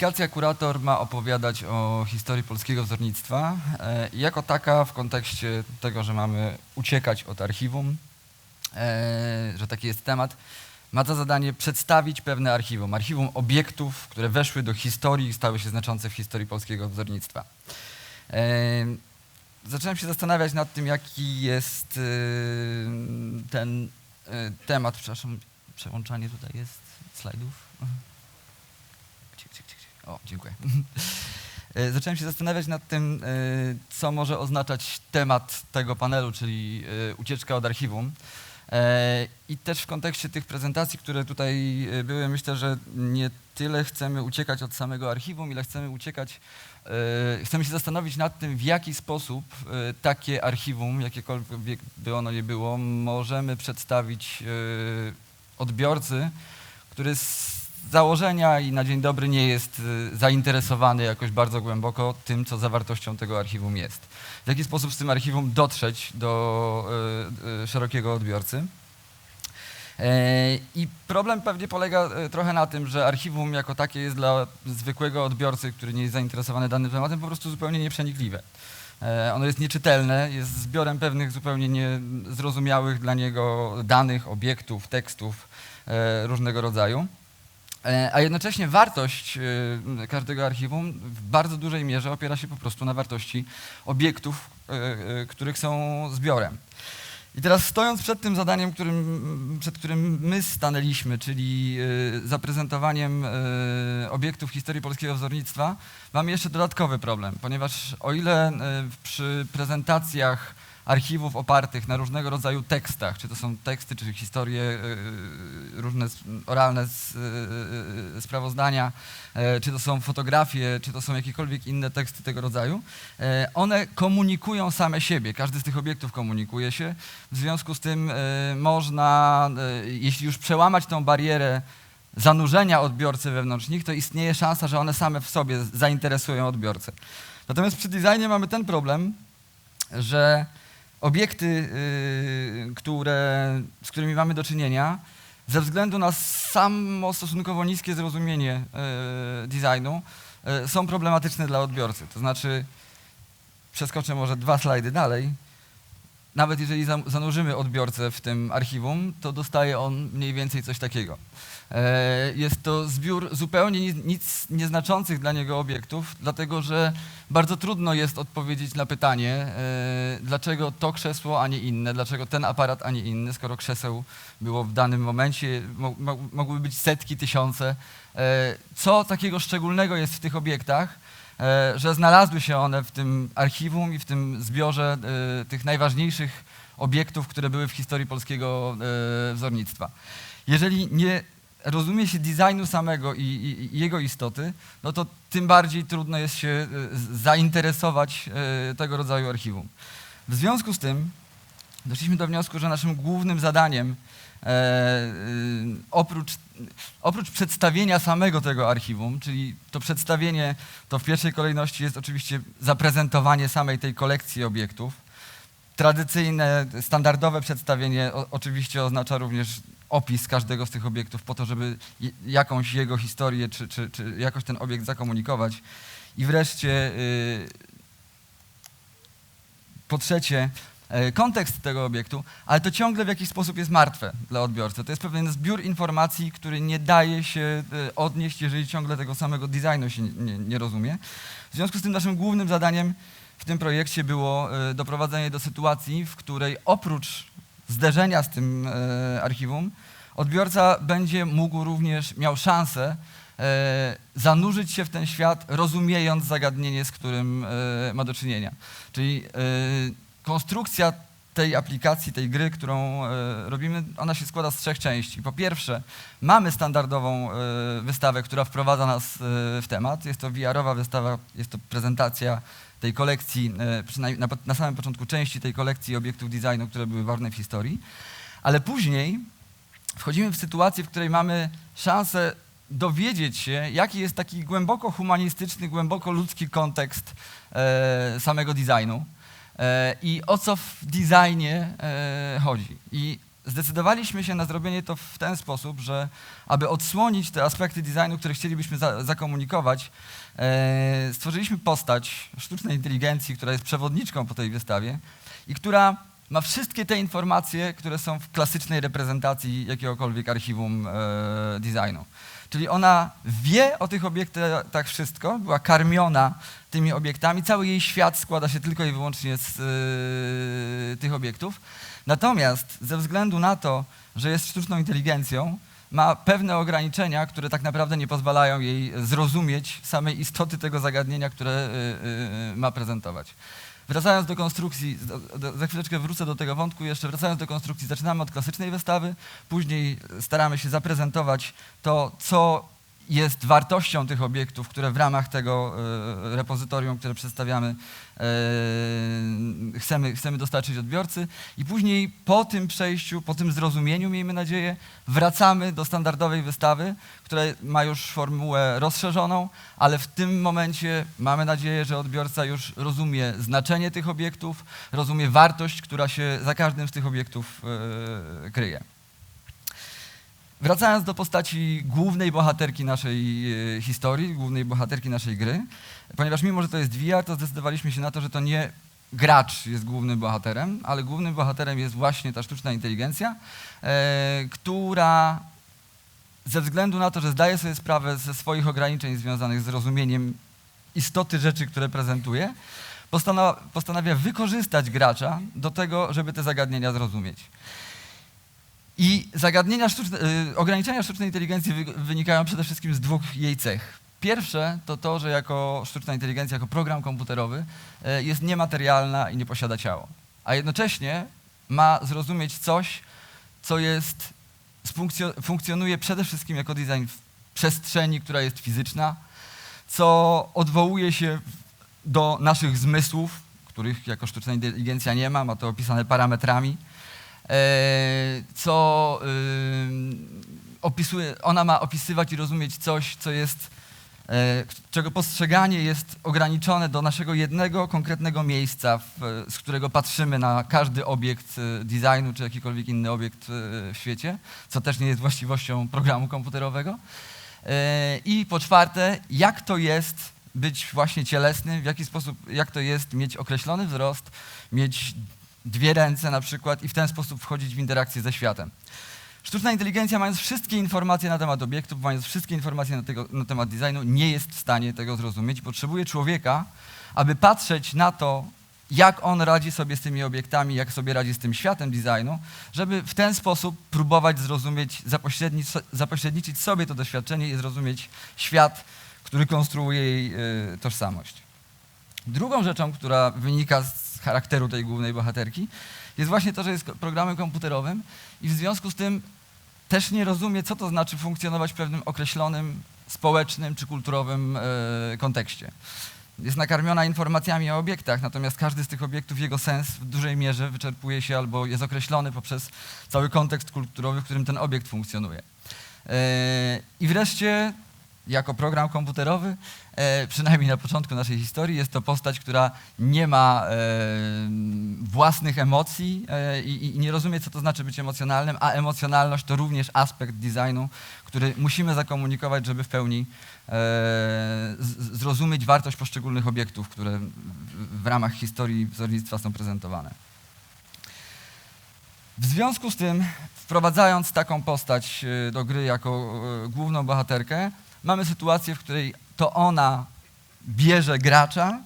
Aplikacja Kurator ma opowiadać o historii polskiego wzornictwa e, i jako taka w kontekście tego, że mamy uciekać od archiwum, e, że taki jest temat, ma za zadanie przedstawić pewne archiwum, archiwum obiektów, które weszły do historii i stały się znaczące w historii polskiego wzornictwa. E, Zacząłem się zastanawiać nad tym, jaki jest ten temat. Przepraszam, przełączanie tutaj jest slajdów. Gdzie, gdzie, gdzie, gdzie? O, dziękuję. E, Zacząłem się zastanawiać nad tym, e, co może oznaczać temat tego panelu, czyli e, ucieczka od archiwum. I też w kontekście tych prezentacji, które tutaj były, myślę, że nie tyle chcemy uciekać od samego archiwum, ile chcemy uciekać, chcemy się zastanowić nad tym, w jaki sposób takie archiwum, jakiekolwiek by ono nie było, możemy przedstawić odbiorcy, który z założenia i na dzień dobry nie jest e, zainteresowany jakoś bardzo głęboko tym, co zawartością tego archiwum jest. W jaki sposób z tym archiwum dotrzeć do e, e, szerokiego odbiorcy. E, I problem pewnie polega e, trochę na tym, że archiwum jako takie jest dla zwykłego odbiorcy, który nie jest zainteresowany danym tematem, po prostu zupełnie nieprzenikliwe. E, Ono jest nieczytelne, jest zbiorem pewnych zupełnie niezrozumiałych dla niego danych, obiektów, tekstów różnego rodzaju. E, A jednocześnie wartość e, każdego archiwum w bardzo dużej mierze opiera się po prostu na wartości obiektów, e, których są zbiorem. I teraz stojąc przed tym zadaniem, którym, przed którym my stanęliśmy, czyli zaprezentowaniem obiektów historii polskiego wzornictwa, mamy jeszcze dodatkowy problem, ponieważ o ile przy prezentacjach archiwów opartych na różnego rodzaju tekstach, czy to są teksty, czy historie e, różne s- oralne e, e, sprawozdania, e, czy to są fotografie, czy to są jakiekolwiek inne teksty tego rodzaju, e, one komunikują same siebie. Każdy z tych obiektów komunikuje się. W związku z tym e, można, e, jeśli już przełamać tą barierę zanurzenia odbiorcy wewnątrz nich, to istnieje szansa, że one same w sobie zainteresują odbiorcę. Natomiast przy designie mamy ten problem, że obiekty, y, które, z którymi mamy do czynienia, ze względu na samo stosunkowo niskie zrozumienie y, designu, y, są problematyczne dla odbiorcy. To znaczy, przeskoczę może dwa slajdy dalej. Nawet jeżeli za- zanurzymy odbiorcę w tym archiwum, to dostaje on mniej więcej coś takiego. E, Jest to zbiór zupełnie ni- nic nieznaczących dla niego obiektów, dlatego że bardzo trudno jest odpowiedzieć na pytanie, e, dlaczego to krzesło, a nie inne, dlaczego ten aparat, a nie inny, skoro krzeseł było w danym momencie, mo- mo- mogłyby być setki, tysiące. E, Co takiego szczególnego jest w tych obiektach, że znalazły się one w tym archiwum i w tym zbiorze e, tych najważniejszych obiektów, które były w historii polskiego e, wzornictwa. Jeżeli nie rozumie się designu samego i, i, i jego istoty, no to tym bardziej trudno jest się e, zainteresować e, tego rodzaju archiwum. W związku z tym doszliśmy do wniosku, że naszym głównym zadaniem e, oprócz, oprócz przedstawienia samego tego archiwum, czyli to przedstawienie, to w pierwszej kolejności jest oczywiście zaprezentowanie samej tej kolekcji obiektów. Tradycyjne, standardowe przedstawienie o, oczywiście oznacza również opis każdego z tych obiektów po to, żeby jakąś jego historię czy, czy, czy jakoś ten obiekt zakomunikować. I wreszcie y, po trzecie, e, kontekst tego obiektu, ale to ciągle w jakiś sposób jest martwe dla odbiorcy. To jest pewien zbiór informacji, który nie daje się e, odnieść, jeżeli ciągle tego samego designu się nie, nie, rozumie. W związku z tym naszym głównym zadaniem w tym projekcie było e, doprowadzenie do sytuacji, w której oprócz zderzenia z tym e, archiwum, odbiorca będzie mógł również, miał szansę e, zanurzyć się w ten świat, rozumiejąc zagadnienie, z którym e, ma do czynienia. Czyli e, konstrukcja tej aplikacji, tej gry, którą e, robimy, ona się składa z trzech części. Po pierwsze, mamy standardową e, wystawę, która wprowadza nas e, w temat. Jest to VR-owa wystawa, jest to prezentacja tej kolekcji, przynajmniej na, na samym początku części tej kolekcji obiektów designu, które były ważne w historii. Ale później wchodzimy w sytuację, w której mamy szansę dowiedzieć się, jaki jest taki głęboko humanistyczny, głęboko ludzki kontekst samego designu i o co w designie e, chodzi. I zdecydowaliśmy się na zrobienie to w ten sposób, że aby odsłonić te aspekty designu, które chcielibyśmy za, zakomunikować, e, stworzyliśmy postać sztucznej inteligencji, która jest przewodniczką po tej wystawie i która ma wszystkie te informacje, które są w klasycznej reprezentacji jakiegokolwiek archiwum e, designu. Czyli ona wie o tych obiektach wszystko, była karmiona tymi obiektami, cały jej świat składa się tylko i wyłącznie z e, tych obiektów. Natomiast ze względu na to, że jest sztuczną inteligencją, ma pewne ograniczenia, które tak naprawdę nie pozwalają jej zrozumieć samej istoty tego zagadnienia, które y, y, ma prezentować. Wracając do konstrukcji, za chwileczkę wrócę do tego wątku jeszcze, wracając do konstrukcji, zaczynamy od klasycznej wystawy, później staramy się zaprezentować to, co jest wartością tych obiektów, które w ramach tego e, repozytorium, które przedstawiamy, e, chcemy, chcemy dostarczyć odbiorcy. I później po tym przejściu, po tym zrozumieniu, miejmy nadzieję, wracamy do standardowej wystawy, która ma już formułę rozszerzoną, ale w tym momencie mamy nadzieję, że odbiorca już rozumie znaczenie tych obiektów, rozumie wartość, która się za każdym z tych obiektów e, kryje. Wracając do postaci głównej bohaterki naszej e, historii, głównej bohaterki naszej gry, ponieważ mimo, że to jest VR, to zdecydowaliśmy się na to, że to nie gracz jest głównym bohaterem, ale głównym bohaterem jest właśnie ta sztuczna inteligencja, e, która ze względu na to, że zdaje sobie sprawę ze swoich ograniczeń związanych z rozumieniem istoty rzeczy, które prezentuje, postanawia, postanawia wykorzystać gracza do tego, żeby te zagadnienia zrozumieć. I zagadnienia sztuczne, y, ograniczenia sztucznej inteligencji wy, wynikają przede wszystkim z dwóch jej cech. Pierwsze to to, że jako sztuczna inteligencja, jako program komputerowy y, jest niematerialna i nie posiada ciało. A jednocześnie ma zrozumieć coś, co jest, funkcjonuje przede wszystkim jako design w przestrzeni, która jest fizyczna, co odwołuje się do naszych zmysłów, których jako sztuczna inteligencja nie ma, ma to opisane parametrami co opisuje, ona ma opisywać i rozumieć coś, co jest, e, czego postrzeganie jest ograniczone do naszego jednego konkretnego miejsca, z którego patrzymy na każdy obiekt e, designu czy jakikolwiek inny obiekt w świecie, co też nie jest właściwością programu komputerowego. I po czwarte, jak to jest być właśnie cielesnym, w jaki sposób, jak to jest mieć określony wzrost, mieć dwie ręce na przykład i w ten sposób wchodzić w interakcję ze światem. Sztuczna inteligencja, mając wszystkie informacje na temat obiektów, mając wszystkie informacje na, tego, na temat designu, nie jest w stanie tego zrozumieć. Potrzebuje człowieka, aby patrzeć na to, jak on radzi sobie z tymi obiektami, jak sobie radzi z tym światem designu, żeby w ten sposób próbować zrozumieć, zapośrednic, zapośredniczyć sobie to doświadczenie i zrozumieć świat, który konstruuje jej y, tożsamość. Drugą rzeczą, która wynika z charakteru tej głównej bohaterki, jest właśnie to, że jest programem komputerowym i w związku z tym też nie rozumie, co to znaczy funkcjonować w pewnym określonym społecznym czy kulturowym e, kontekście. Jest nakarmiona informacjami o obiektach, natomiast każdy z tych obiektów, jego sens w dużej mierze wyczerpuje się albo jest określony poprzez cały kontekst kulturowy, w którym ten obiekt funkcjonuje. E, I wreszcie jako program komputerowy, e, przynajmniej na początku naszej historii, jest to postać, która nie ma e, własnych emocji e, i, nie rozumie, co to znaczy być emocjonalnym, a emocjonalność to również aspekt designu, który musimy zakomunikować, żeby w pełni zrozumieć wartość poszczególnych obiektów, które w, ramach historii wzornictwa są prezentowane. W związku z tym, wprowadzając taką postać do gry jako główną bohaterkę, mamy sytuację, w której to ona bierze gracza,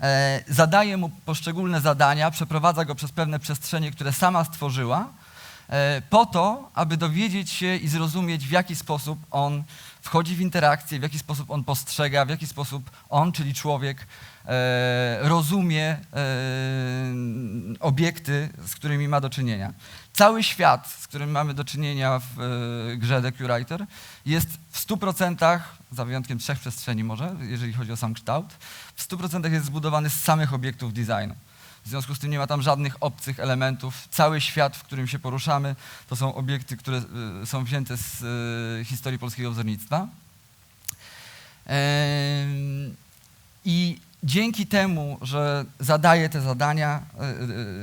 e, zadaje mu poszczególne zadania, przeprowadza go przez pewne przestrzenie, które sama stworzyła, po to, aby dowiedzieć się i zrozumieć, w jaki sposób on wchodzi w interakcję, w jaki sposób on postrzega, w jaki sposób on, czyli człowiek, e, rozumie e, obiekty, z którymi ma do czynienia. Cały świat, z którym mamy do czynienia w e, grze The Curator, jest w 100%, za wyjątkiem trzech przestrzeni może, jeżeli chodzi o sam kształt, w 100% jest zbudowany z samych obiektów designu. W związku z tym nie ma tam żadnych obcych elementów. Cały świat, w którym się poruszamy, to są obiekty, które y, są wzięte z y, historii polskiego wzornictwa. I dzięki temu, że zadaję te zadania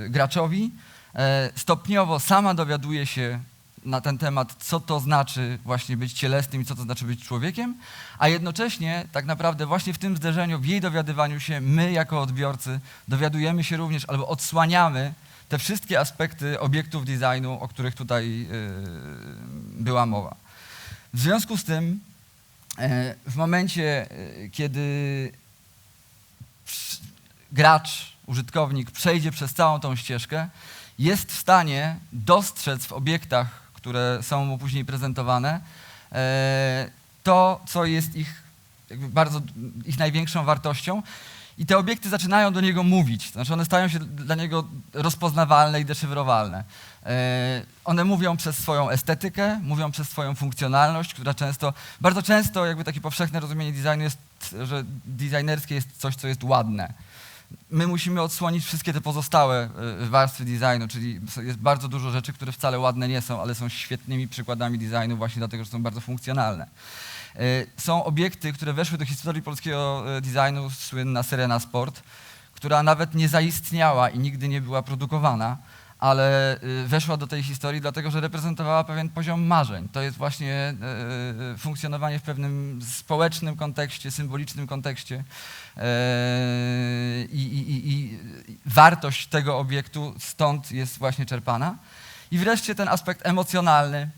y, graczowi, e, stopniowo sama dowiaduje się na ten temat, co to znaczy właśnie być cielesnym i co to znaczy być człowiekiem, a jednocześnie tak naprawdę właśnie w tym zderzeniu, w jej dowiadywaniu się, my jako odbiorcy dowiadujemy się również albo odsłaniamy te wszystkie aspekty obiektów designu, o których tutaj yy, była mowa. W związku z tym, e, w momencie, e, kiedy gracz, użytkownik przejdzie przez całą tą ścieżkę, jest w stanie dostrzec w obiektach, które są mu później prezentowane, e, to, co jest ich bardzo ich największą wartością. I te obiekty zaczynają do niego mówić, znaczy one stają się dla niego rozpoznawalne i deszyfrowalne. E, One mówią przez swoją estetykę, mówią przez swoją funkcjonalność, która często, bardzo często jakby takie powszechne rozumienie designu jest, że designerskie jest coś, co jest ładne. My musimy odsłonić wszystkie te pozostałe e, warstwy designu, czyli jest bardzo dużo rzeczy, które wcale ładne nie są, ale są świetnymi przykładami designu właśnie dlatego, że są bardzo funkcjonalne. E, Są obiekty, które weszły do historii polskiego e, designu, słynna Serena Sport, która nawet nie zaistniała i nigdy nie była produkowana, ale y, weszła do tej historii dlatego, że reprezentowała pewien poziom marzeń. To jest właśnie y, y, funkcjonowanie w pewnym społecznym kontekście, symbolicznym kontekście i, i, i, wartość tego obiektu stąd jest właśnie czerpana. I wreszcie ten aspekt emocjonalny,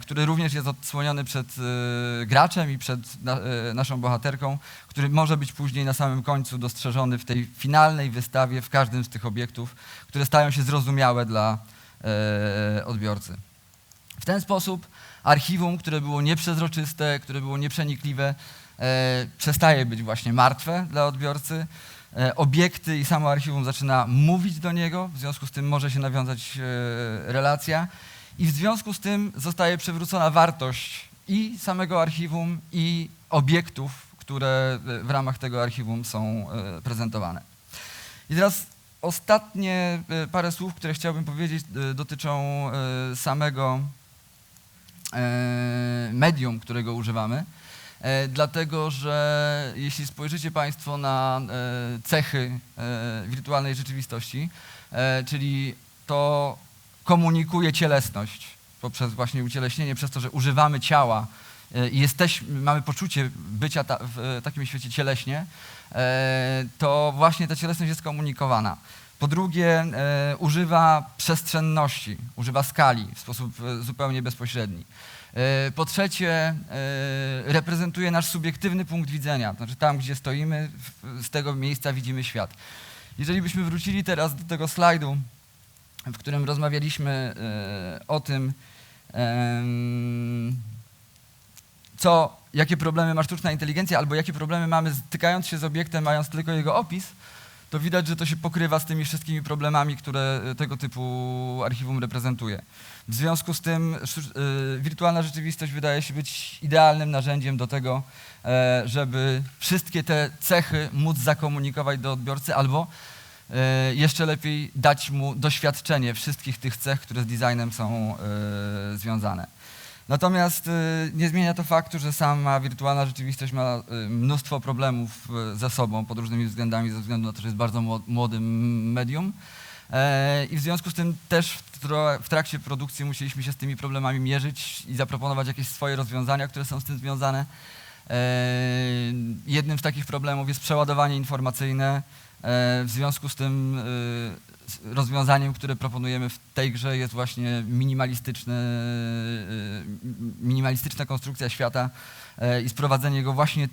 który również jest odsłoniony przed e, graczem i przed e, naszą bohaterką, który może być później na samym końcu dostrzeżony w tej finalnej wystawie w każdym z tych obiektów, które stają się zrozumiałe dla e, odbiorcy. W ten sposób archiwum, które było nieprzezroczyste, które było nieprzenikliwe, e, przestaje być właśnie martwe dla odbiorcy. E, obiekty i samo archiwum zaczyna mówić do niego, w związku z tym może się nawiązać e, relacja i w związku z tym zostaje przywrócona wartość i samego archiwum, i obiektów, które w ramach tego archiwum są e, prezentowane. I teraz ostatnie e, parę słów, które chciałbym powiedzieć, e, dotyczą samego medium, którego używamy. Dlatego, że jeśli spojrzycie Państwo na cechy wirtualnej rzeczywistości, czyli to komunikuje cielesność poprzez właśnie ucieleśnienie, przez to, że używamy ciała e, i jesteśmy, mamy poczucie bycia ta, w e, takim świecie cieleśnie, e, to właśnie ta cielesność jest komunikowana. Po drugie, używa przestrzenności, używa skali w sposób zupełnie bezpośredni. Po trzecie, reprezentuje nasz subiektywny punkt widzenia, to znaczy tam, gdzie stoimy, z tego miejsca widzimy świat. Jeżeli byśmy wrócili teraz do tego slajdu, w którym rozmawialiśmy e, o tym, co, jakie problemy ma sztuczna inteligencja, albo jakie problemy mamy stykając się z obiektem, mając tylko jego opis, to widać, że to się pokrywa z tymi wszystkimi problemami, które e, tego typu archiwum reprezentuje. W związku z tym y, wirtualna rzeczywistość wydaje się być idealnym narzędziem do tego, e, żeby wszystkie te cechy móc zakomunikować do odbiorcy albo e, jeszcze lepiej dać mu doświadczenie wszystkich tych cech, które z designem są e, związane. Natomiast e, nie zmienia to faktu, że sama wirtualna rzeczywistość ma e, mnóstwo problemów e, ze sobą pod różnymi względami, ze względu na to, że jest bardzo mło- młodym medium. E, I w związku z tym też w trakcie produkcji musieliśmy się z tymi problemami mierzyć i zaproponować jakieś swoje rozwiązania, które są z tym związane. E, Jednym z takich problemów jest przeładowanie informacyjne. E, W związku z tym e, rozwiązaniem, które proponujemy w tej grze jest właśnie minimalistyczne, e, minimalistyczna konstrukcja świata i sprowadzenie go właśnie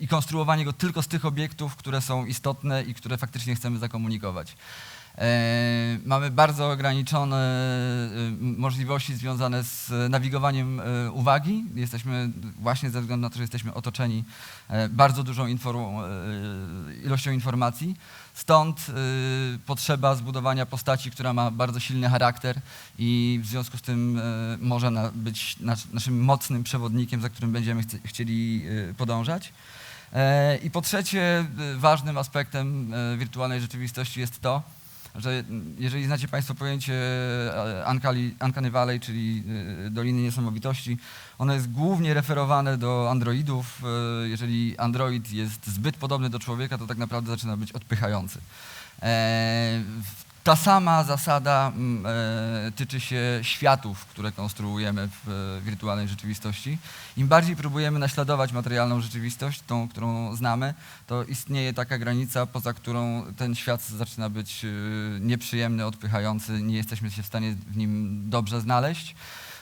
i konstruowanie go tylko z tych obiektów, które są istotne i które faktycznie chcemy zakomunikować. E, Mamy bardzo ograniczone e, możliwości związane z nawigowaniem e, uwagi. Jesteśmy właśnie ze względu na to, że jesteśmy otoczeni bardzo dużą ilością informacji. Stąd potrzeba zbudowania postaci, która ma bardzo silny charakter i w związku z tym może być nasz, naszym mocnym przewodnikiem, za którym będziemy chcieli podążać. I po trzecie, ważnym aspektem wirtualnej rzeczywistości jest to, że jeżeli znacie Państwo pojęcie e, Uncanny- Uncanny Valley, czyli e, Doliny Niesamowitości, ono jest głównie referowane do androidów. E, Jeżeli android jest zbyt podobny do człowieka, to tak naprawdę zaczyna być odpychający. Ta sama zasada mm, e, tyczy się światów, które konstruujemy w e, wirtualnej rzeczywistości. Im bardziej próbujemy naśladować materialną rzeczywistość, tą, którą znamy, to istnieje taka granica, poza którą ten świat zaczyna być e, nieprzyjemny, odpychający, nie jesteśmy się w stanie w nim dobrze znaleźć.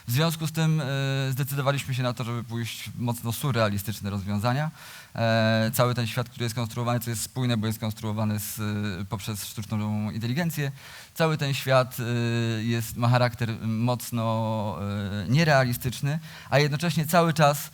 W związku z tym e, zdecydowaliśmy się na to, żeby pójść w mocno surrealistyczne rozwiązania. E, cały ten świat, który jest konstruowany, co jest spójne, bo jest konstruowany z, e, poprzez sztuczną inteligencję, cały ten świat jest, ma charakter mocno nierealistyczny, a jednocześnie cały czas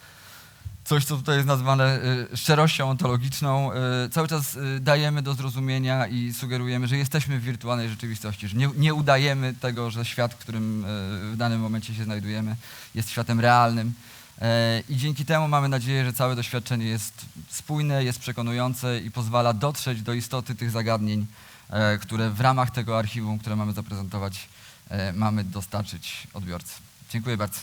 coś, co tutaj jest nazwane y, szczerością ontologiczną, y, cały czas y, dajemy do zrozumienia i sugerujemy, że jesteśmy w wirtualnej rzeczywistości, że nie, nie udajemy tego, że świat, w którym w danym momencie się znajdujemy, jest światem realnym. E, I dzięki temu mamy nadzieję, że całe doświadczenie jest spójne, jest przekonujące i pozwala dotrzeć do istoty tych zagadnień, e, które w ramach tego archiwum, które mamy zaprezentować, e, mamy dostarczyć odbiorcy. Dziękuję bardzo.